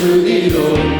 to the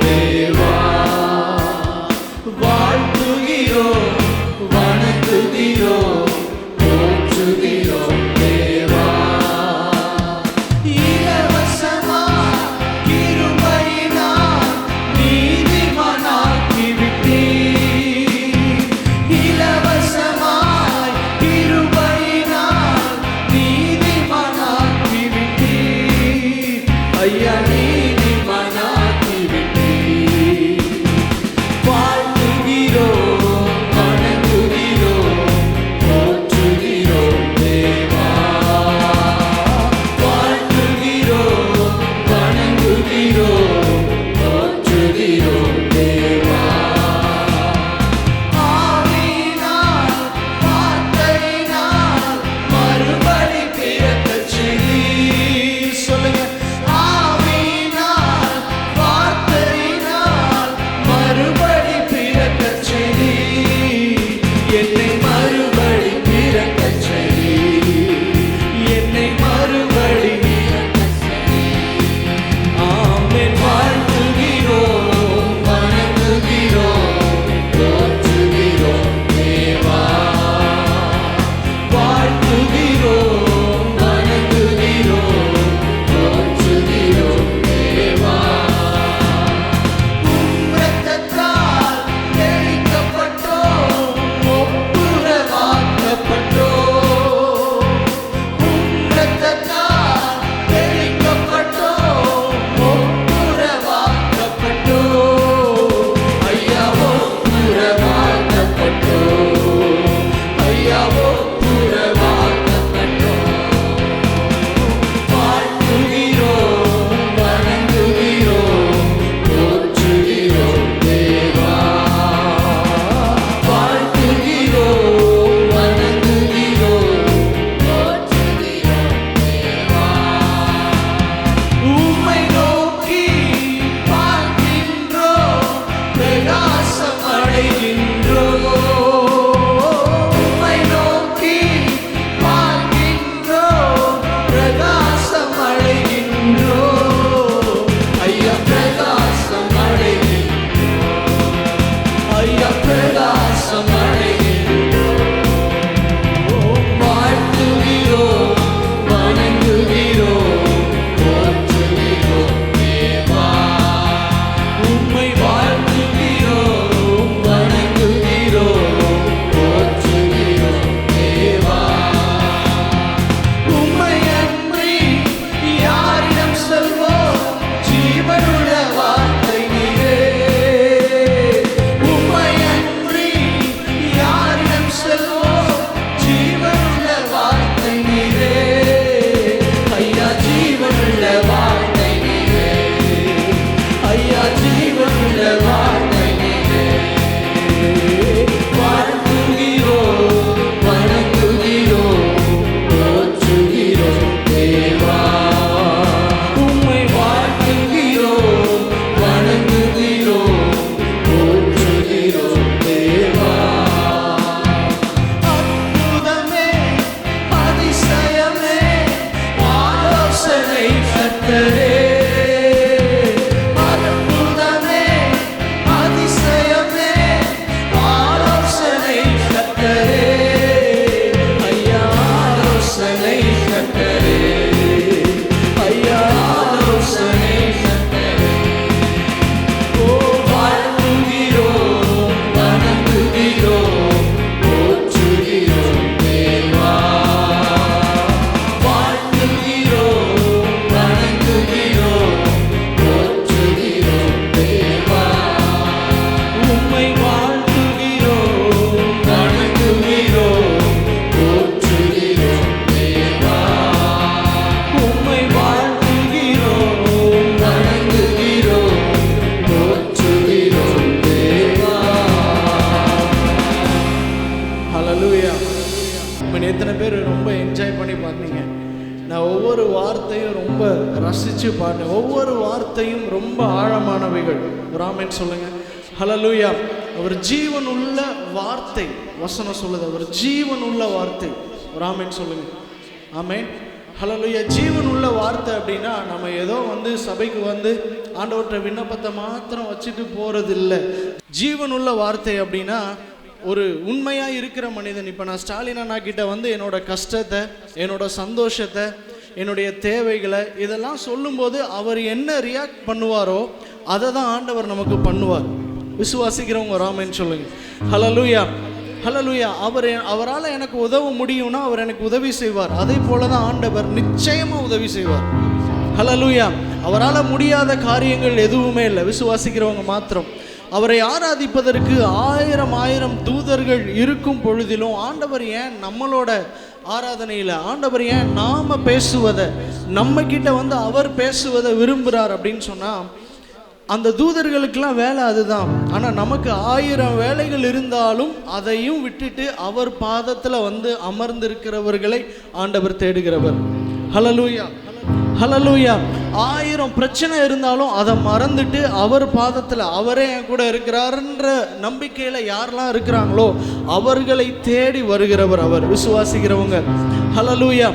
ஒவ்வொரு வார்த்தையும் ரொம்ப ரசித்து பாடினேன் ஒவ்வொரு வார்த்தையும் ரொம்ப ஆழமானவைகள். ராமன் சொல்லுங்க. ஹலலூயா அவர் ஜீவன் உள்ள வார்த்தை. வசனம் சொல்லுது. அவர் ஜீவன் உள்ள வார்த்தை ராமன் சொல்லுங்க. ஆமென். ஹலலுயா ஜீவன் உள்ள வார்த்தை அப்படின்னா நம்ம ஏதோ வந்து சபைக்கு வந்து ஆண்டவற்றை விண்ணப்பத்தை மாத்திரம் வச்சுட்டு போகிறது இல்லை ஜீவன் உள்ள வார்த்தை அப்படின்னா ஒரு உண்மையாக இருக்கிற மனிதன். இப்போ நான் ஸ்டாலின் அண்ணா கிட்ட வந்து என்னோட கஷ்டத்தை என்னோட சந்தோஷத்தை என்னுடைய தேவைகளை இதெல்லாம் சொல்லும்போது அவர் என்ன ரியாக்ட் பண்ணுவாரோ அதை தான் ஆண்டவர் நமக்கு பண்ணுவார். விசுவாசிக்கிறவங்க ராமன் சொல்லுங்க. ஹalleluya லூயா அவர் அவரால் எனக்கு உதவ முடியும்னா அவர் எனக்கு உதவி செய்வார். அதே போல தான் ஆண்டவர் நிச்சயமாக உதவி செய்வார். ஹalleluya அவரால் முடியாத காரியங்கள் எதுவுமே இல்லை. விசுவாசிக்கிறவங்க மாத்திரம். அவரை ஆராதிப்பதற்கு ஆயிரம் ஆயிரம் தூதர்கள் இருக்கும் பொழுதிலும் ஆண்டவர் ஏன் நம்மளோட ஆராதனையில் ஆண்டவர் ஏன் நாம் பேசுவதை நம்ம கிட்ட வந்து அவர் பேசுவதை விரும்புகிறார் அப்படின்னு சொன்னால் அந்த தூதர்களுக்கெல்லாம் வேலை அதுதான். ஆனால் நமக்கு ஆயிரம் வேலைகள் இருந்தாலும் அதையும் விட்டுட்டு அவர் பாதத்தில் வந்து அமர்ந்திருக்கிறவர்களை ஆண்டவர் தேடுகிறவர். ஹலலூயா ஹலலூயா ஆயிரம் பிரச்சனை இருந்தாலும் அதை மறந்துட்டு அவர் பாதத்தில் அவரே என் கூட இருக்கிறாருன்ற நம்பிக்கையில் யாரெல்லாம் இருக்கிறாங்களோ அவர்களை தேடி வருகிறவர் அவர். விசுவாசிக்கிறவங்க. ஹலலூயா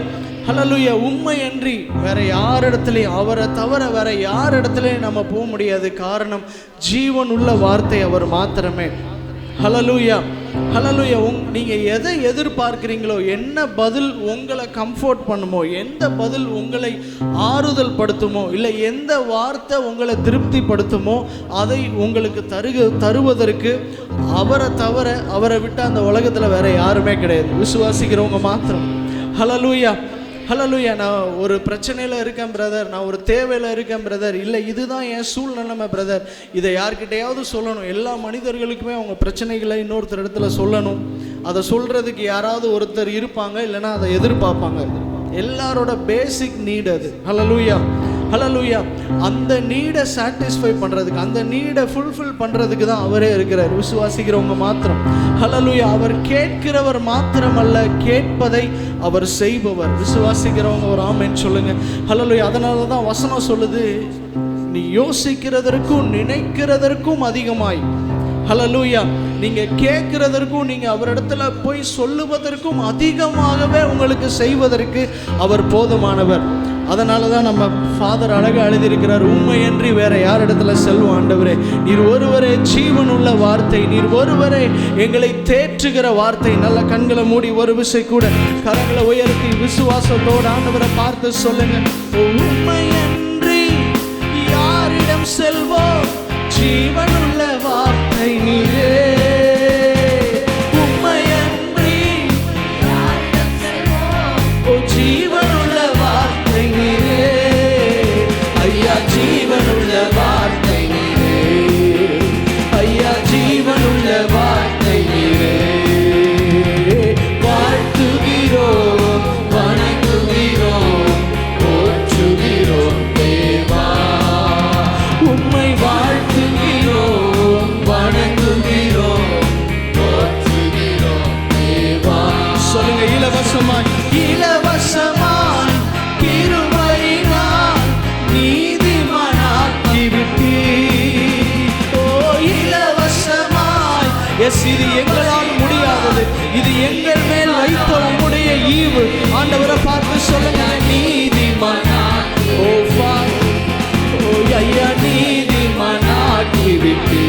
ஹலலுய உண்மை அன்றி வேற யார் இடத்துலையும் அவரை தவிர வேற யார் இடத்துலையும் நம்ம போக முடியாது. காரணம் ஜீவன் உள்ள வார்த்தை அவர் மாத்திரமே. ஹலலுயா ஹலலுயா உங் நீங்கள் எதை எதிர்பார்க்குறீங்களோ என்ன பதில் உங்களை கம்ஃபோர்ட் பண்ணுமோ எந்த பதில் உங்களை ஆறுதல் படுத்துமோ இல்லை எந்த வார்த்தை உங்களை திருப்திப்படுத்துமோ அதை உங்களுக்கு தருக தருவதற்கு அவரை தவிர அவரை விட்டு அந்த உலகத்தில் வேற யாருமே கிடையாது. விசுவாசிக்கிறவங்க மாத்திரம். ஹலலூயா ஹலலுயா நான் ஒரு பிரச்சனையில் இருக்கேன் பிரதர் நான் ஒரு தேவையில் இருக்கேன் பிரதர் இல்லை இதுதான் என் சூழ்நிலைமை பிரதர் இதை யார்கிட்டையாவது சொல்லணும். எல்லா மனிதர்களுக்குமே அவங்க பிரச்சனைகளை இன்னொருத்தர் இடத்துல சொல்லணும். அதை சொல்கிறதுக்கு யாராவது ஒருத்தர் இருப்பாங்க இல்லைன்னா அதை எதிர்பார்ப்பாங்க. எல்லாரோட பேசிக் நீட் அது. ஹலலுயா ஹலலூயா அந்த நீடை சாட்டிஸ்ஃபை பண்ணுறதுக்கு அந்த நீடை ஃபுல்ஃபில் பண்ணுறதுக்கு தான் அவரே இருக்கிறார். விசுவாசிக்கிறவங்க மாத்திரம். ஹலலூயா அவர் கேட்கிறவர் மாத்திரமல்ல கேட்பதை அவர் செய்பவர். விசுவாசிக்கிறவங்க ஒரு ஆமைன்னு சொல்லுங்க. ஹலலூயா அதனால தான் வசனம் சொல்லுது நீ யோசிக்கிறதற்கும் நினைக்கிறதற்கும் அதிகமாய். ஹலலூயா நீங்க கேட்குறதற்கும் நீங்க அவரிடத்துல போய் சொல்லுவதற்கும் அதிகமாகவே உங்களுக்கு செய்வதற்கு அவர் போதுமானவர். அதனால தான் நம்ம ஃபாதர் அழகாக எழுதியிருக்கிறார் உண்மையன்றி வேற யார் இடத்துல செல்வம் ஆண்டவரே? நீர் ஒருவரே ஜீவனுள்ள வார்த்தை நீர் ஒருவரே எங்களை தேற்றுகிற வார்த்தை. நல்ல கண்களை மூடி ஒரு விசை கூட கரங்களை உயர்த்தி விசுவாசத்தோடு ஆண்டவரை பார்த்து சொல்லுங்க. உண்மையன்றி யாரிடம் செல்வோம்? ஜீவனுள்ள வார்த்தை நீரே. இது எங்களால் முடியாதது. இது எங்கள் மேல் வைத்த உம்முடைய ஈவு. ஆண்டவரை பார்த்து சொல்லுங்க நீதிமானா. ஓ ஐயா ஓ ஐயா விட்டு